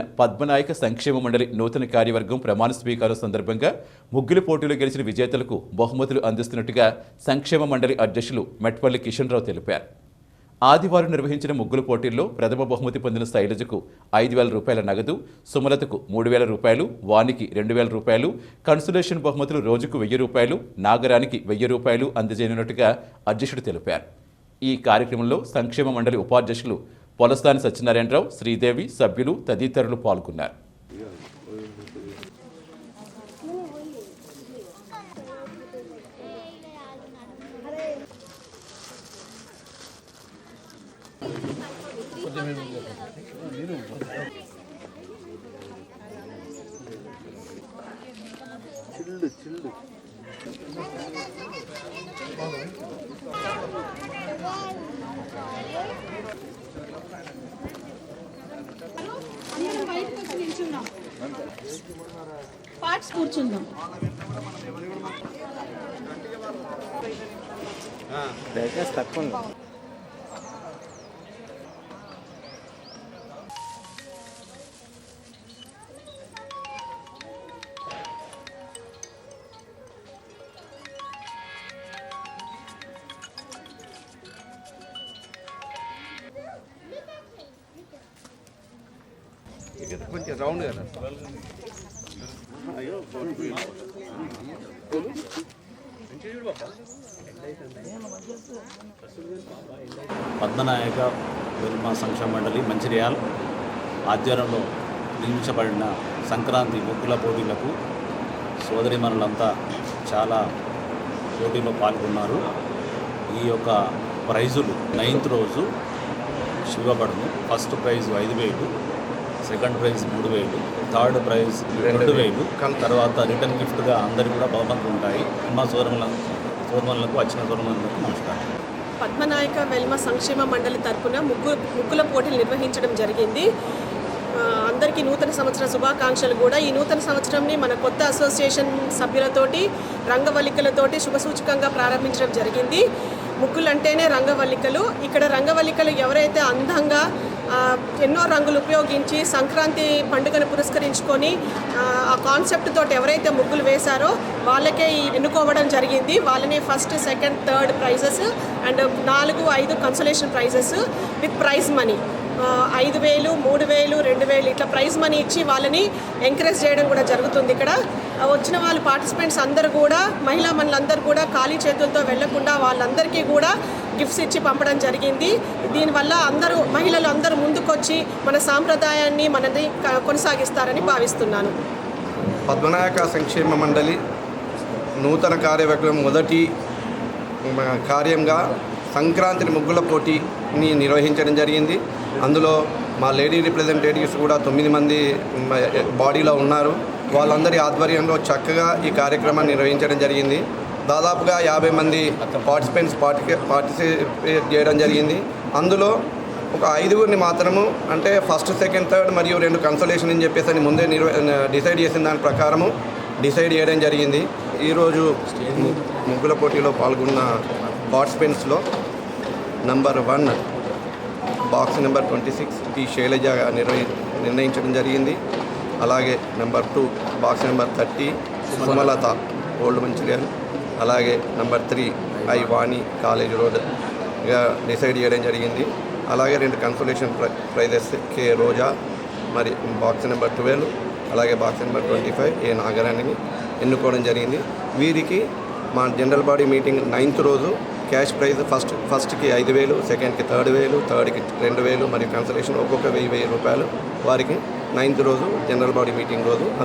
పద్మనాయక సంక్షేమ మండలి నూతన కార్యవర్గం ప్రమాణ స్వీకారం సందర్భంగా ముగ్గుల పోటీలో గెలిచిన విజేతలకు బహుమతులు అందిస్తున్నట్టుగా సంక్షేమ మండలి అధ్యక్షులు మెట్పల్లి కిషన్ రావు తెలిపారు. ఆదివారం నిర్వహించిన ముగ్గుల పోటీల్లో ప్రథమ బహుమతి పొందిన శైలజకు ఐదు వేల రూపాయల నగదు సుమలతకు మూడు వేల రూపాయలు వానికి రెండు వేల రూపాయలు కన్సులేషన్ బహుమతులు రోజుకు వెయ్యి రూపాయలు నాగరానికి వెయ్యి రూపాయలు అందజేయనున్నట్టుగా అధ్యక్షుడు తెలిపారు. ఈ కార్యక్రమంలో సంక్షేమ మండలి ఉపాధ్యక్షులు పొలస్తాని సత్యనారాయణరావు శ్రీదేవి సభ్యులు తదితరులు పాల్గొన్నారు. అందరం కూర్చుందాం బ్రైట్నెస్ తక్కువ ఉంది కొంచెం రౌండ్ కదా పద్మనాయక వెల్మ సంక్షేమ మండలి మంచిర్యాల్ ఆధ్వర్యంలో నిర్మించబడిన సంక్రాంతి ముగ్గుల పోటీలకు సోదరిమణులంతా చాలా పోటీలో పాల్గొన్నారు. ఈ యొక్క ప్రైజులు నైన్త్ రోజు ఇవ్వబడును ఫస్ట్ ప్రైజ్ ఐదు వేలు. సెకండ్ ప్రైజ్ మూడు వేలు థర్డ్ ప్రైజ్ రెండు వేలు తర్వాత రిటర్న్ గిఫ్ట్గా అందరికీ కూడా బహుమతులు ఉంటాయి. మా సోదరుల సోదరులకు వచ్చిన సోదరులకు నమస్కారం. పద్మనాయక వెల్మ సంక్షేమ మండలి తరపున ముగ్గు ముగ్గుల పోటీలు నిర్వహించడం జరిగింది. అందరికీ నూతన సంవత్సర శుభాకాంక్షలు కూడా. ఈ నూతన సంవత్సరంని మన కొత్త అసోసియేషన్ సభ్యులతోటి రంగవల్లికలతోటి శుభసూచకంగా ప్రారంభించడం జరిగింది. ముగ్గులు అంటేనే రంగవల్లికలు. ఇక్కడ రంగవల్లికలు ఎవరైతే అందంగా ఎన్నో రంగులు ఉపయోగించి సంక్రాంతి పండుగను పురస్కరించుకొని ఆ, ఆ కాన్సెప్ట్ తోటి ఎవరైతే ముగ్గులు వేశారో వాళ్ళకే ఈ ఎన్నుకోవడం జరిగింది. వాళ్ళని first second third prizes and నాలుగు ఐదు consolation prizes with prize money. ఐదు వేలు మూడు వేలు రెండు వేలు ఇట్లా ప్రైజ్ మనీ ఇచ్చి వాళ్ళని ఎంకరేజ్ చేయడం కూడా జరుగుతుంది ఇక్కడ. వచ్చిన వాళ్ళు పార్టిసిపెంట్స్ అందరూ కూడా మహిళా మనులందరూ కూడా ఖాళీ చేతులతో వెళ్ళకుండా వాళ్ళందరికీ కూడా గిఫ్ట్స్ ఇచ్చి పంపడం జరిగింది. దీనివల్ల అందరూ మహిళలు అందరూ ముందుకొచ్చి మన సాంప్రదాయాన్ని మనది కొనసాగిస్తారని భావిస్తున్నాను. పద్మనాయక సంక్షేమ మండలి నూతన కార్యవర్గం మొదటి కార్యంగా సంక్రాంతి ముగ్గుల పోటీని నిర్వహించడం జరిగింది. అందులో మా లేడీ రిప్రజెంటేటివ్స్ కూడా తొమ్మిది మంది బాడీలో ఉన్నారు. వాళ్ళందరి ఆధ్వర్యంలో చక్కగా ఈ కార్యక్రమాన్ని నిర్వహించడం జరిగింది. దాదాపుగా యాభై మంది పార్టిసిపెంట్స్ పార్టి పార్టిసిపేట్ చేయడం జరిగింది. అందులో ఒక ఐదుగురిని మాత్రము అంటే ఫస్ట్ సెకండ్ థర్డ్ మరియు రెండు కన్సలేషన్ అని చెప్పేసి అని ముందే నిర్వ డిసైడ్ చేసిన దాని ప్రకారము డిసైడ్ చేయడం జరిగింది. ఈరోజు ముగ్గుల పోటీలో పాల్గొన్న పార్టిసిపెంట్స్లో number one box number twenty six T Shailaja నిర్వహి నిర్ణయించడం జరిగింది. అలాగే number two box number thirty Sumalatha old Mancherial. అలాగే number three I Vani college రోడ్గా decide చేయడం జరిగింది. అలాగే రెండు కన్సోలేషన్ ప్రైజెస్ కే రోజా మరి బాక్స్ నెంబర్ ట్వెల్వ్ అలాగే box number twenty five A నాగరాణిని ఎన్నుకోవడం జరిగింది. వీరికి మా జనరల్ బాడీ మీటింగ్ నైన్త్ రోజు క్యాష్ ప్రైజ్ ఫస్ట్ ఫస్ట్కి ఐదు వేలు సెకండ్కి థర్డ్ వేలు థర్డ్కి రెండు వేలు మరియు కన్సలేషన్ ఒక్కొక్క వెయ్యి వెయ్యి రూపాయలు వారికి. నైన్త్ రోజు జనరల్ బాడీ మీటింగ్ రోజు.